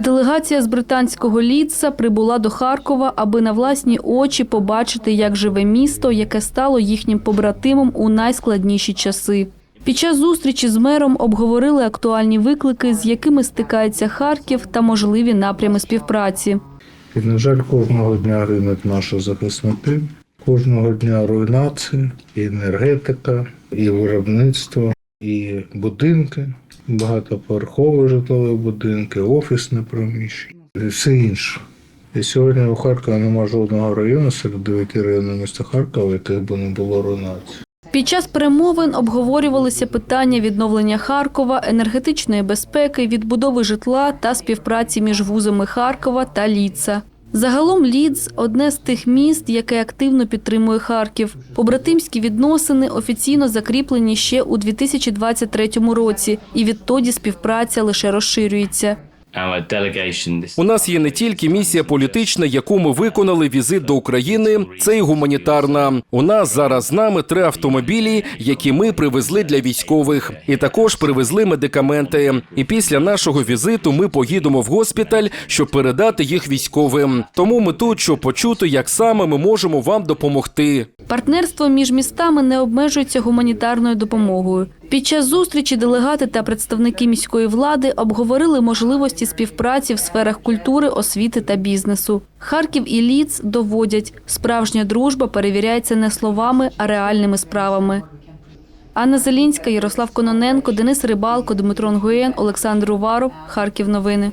Делегація з британського Лідса прибула до Харкова, аби на власні очі побачити, як живе місто, яке стало їхнім побратимом у найскладніші часи. Під час зустрічі з мером обговорили актуальні виклики, з якими стикається Харків, та можливі напрями співпраці. І, на жаль, кожного дня гинуть наші захисники, кожного дня руйнація, і енергетика, і виробництво, і будинки, багатоповерхові житлові будинки, офісне приміщення і все інше. І сьогодні у Харкові немає жодного району серед дев'яти районів міста Харкова, яких би не було руйнації. Під час перемовин обговорювалися питання відновлення Харкова, енергетичної безпеки, відбудови житла та співпраці між вузами Харкова та Ліца. Загалом Лідз – одне з тих міст, яке активно підтримує Харків. Побратимські відносини офіційно закріплені ще у 2023 році, і відтоді співпраця лише розширюється. У нас є не тільки місія політична, яку ми виконали візит до України, це й гуманітарна. У нас зараз з нами три автомобілі, які ми привезли для військових, і також привезли медикаменти. І після нашого візиту ми поїдемо в госпіталь, щоб передати їх військовим. Тому ми тут, щоб почути, як саме ми можемо вам допомогти. Партнерство між містами не обмежується гуманітарною допомогою. Під час зустрічі делегати та представники міської влади обговорили можливості співпраці в сферах культури, освіти та бізнесу. Харків і Ліц доводять, справжня дружба перевіряється не словами, а реальними справами. Анна Зелінська, Ярослав Кононенко, Денис Рибалко, Дмитро Нгуєн, Олександр Уваров. Харків новини.